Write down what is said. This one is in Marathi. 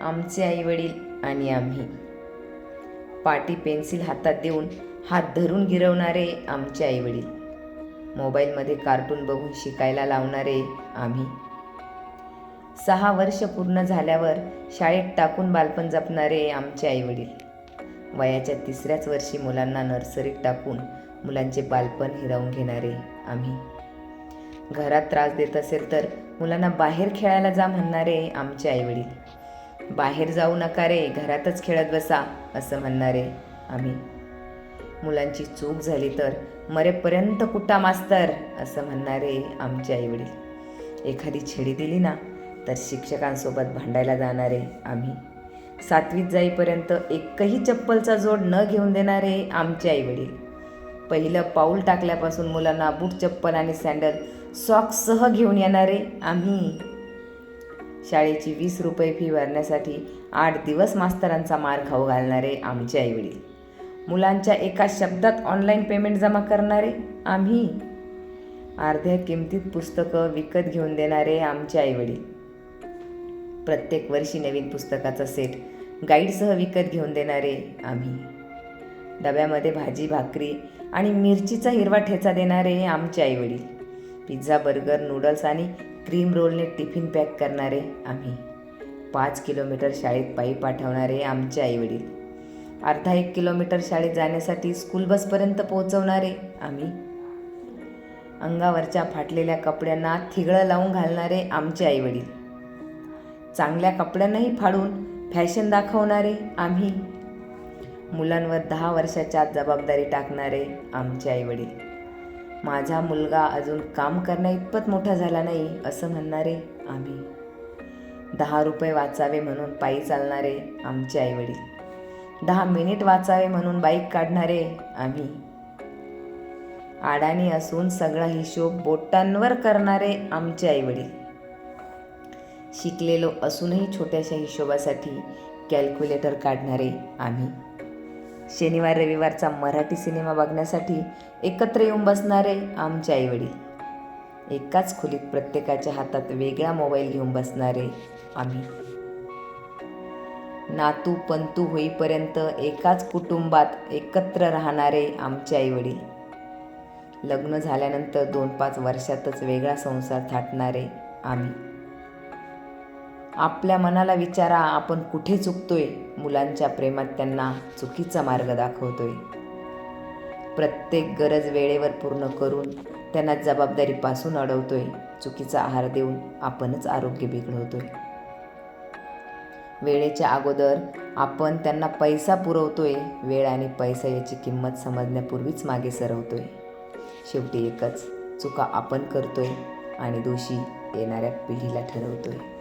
आमचे आईवडील आणि आम्ही. पाटी पेन्सिल हातात देऊन हात धरून गिरवणारे आमचे आईवडील. मोबाईलमध्ये कार्टून बघून शिकायला लावणारे आम्ही. सहा वर्ष पूर्ण झाल्यावर शाळेत टाकून बालपण जपणारे आमचे आईवडील. वयाच्या तिसऱ्याच वर्षी मुलांना नर्सरीत टाकून मुलांचे बालपण हिरावून घेणारे आम्ही. घरात त्रास देत असेल तर मुलांना बाहेर खेळायला जा म्हणणारे आमचे आईवडील. बाहेर जाऊ नका रे घरातच खेळत बसा असं म्हणणारे आम्ही. मुलांची चूक झाली तर मरेपर्यंत कुटा मास्तर असं म्हणणारे आमचे आईवडील. एखादी छेडी दिली ना तर शिक्षकांसोबत भांडायला जाणारे आम्ही. सातवीत जाईपर्यंत एकही चप्पलचा जोड न घेऊन देणारे आमचे आईवडील. पहिलं पाऊल टाकल्यापासून मुलांना बूट चप्पल आणि सँडल सॉक्ससह घेऊन येणारे आम्ही. शाळेची वीस रुपये फी भरण्यासाठी आठ दिवस मास्तरांचा मार खाऊ घालणारे आमचे आईवडील मुलांच्या एका शब्दात ऑनलाईन पेमेंट जमा करणारे आम्ही. अर्ध्या किमतीत पुस्तकं विकत घेऊन देणारे आमचे आईवडील प्रत्येक वर्षी नवीन पुस्तकाचा सेट गाईडसह विकत घेऊन देणारे आम्ही. डब्यामध्ये भाजी भाकरी आणि मिरचीचा हिरवा ठेचा देणारे आमचे आईवडील पिझ्झा बर्गर नूडल्स आणि क्रीम रोलने टिफिन पॅक करणारे आम्ही. पाच किलोमीटर शाळेत पायी पाठवणारे आमचे आईवडील. अर्धा एक किलोमीटर शाळेत जाण्यासाठी स्कूल बसपर्यंत पोहोचवणारे आम्ही. अंगावरच्या फाटलेल्या कपड्यांना थिगळं लावून घालणारे आमचे आईवडील. चांगल्या कपड्यांनाही फाडून फॅशन दाखवणारे आम्ही. मुलांवर दहा वर्षाच्या आत जबाबदारी टाकणारे आमचे आईवडील. माझा मुलगा अजून काम करण्या इतपत मोठा झाला नाही असं म्हणणारे आम्ही. दहा रुपये वाचावे म्हणून पायी चालणारे आमचे आईवडील. दहा मिनिट वाचावे म्हणून बाईक काढणारे आम्ही. आडाणी असून सगळा हिशोब बोटांवर करणारे आमचे आईवडील. शिकलेलो असूनही छोट्याशा हिशोबासाठी कॅल्क्युलेटर काढणारे आम्ही. शनिवार रविवारचा मराठी सिनेमा बघण्यासाठी एकत्र येऊन बसणारे आमचे आईवडील. एकाच खोलीत प्रत्येकाच्या हातात वेगळा मोबाईल घेऊन बसणारे आम्ही. नातू पंतू होईपर्यंत एकाच कुटुंबात एकत्र राहणारे आमचे आईवडील. लग्न झाल्यानंतर दोन पाच वर्षातच वेगळा संसार थाटणारे आम्ही. आपल्या मनाला विचारा आपण कुठे चुकतोय? मुलांच्या प्रेमात त्यांना चुकीचा मार्ग दाखवतोय. प्रत्येक गरज वेळेवर पूर्ण करून त्यांना जबाबदारीपासून अडवतोय. चुकीचा आहार देऊन आपणच आरोग्य बिघडवतोय. वेळेच्या अगोदर आपण त्यांना पैसा पुरवतोय. वेळ आणि पैसा याची किंमत समजण्यापूर्वीच मागे सरवतोय. शेवटी एकच चुका आपण करतोय आणि दोषी येणाऱ्या पिढीला ठरवतोय.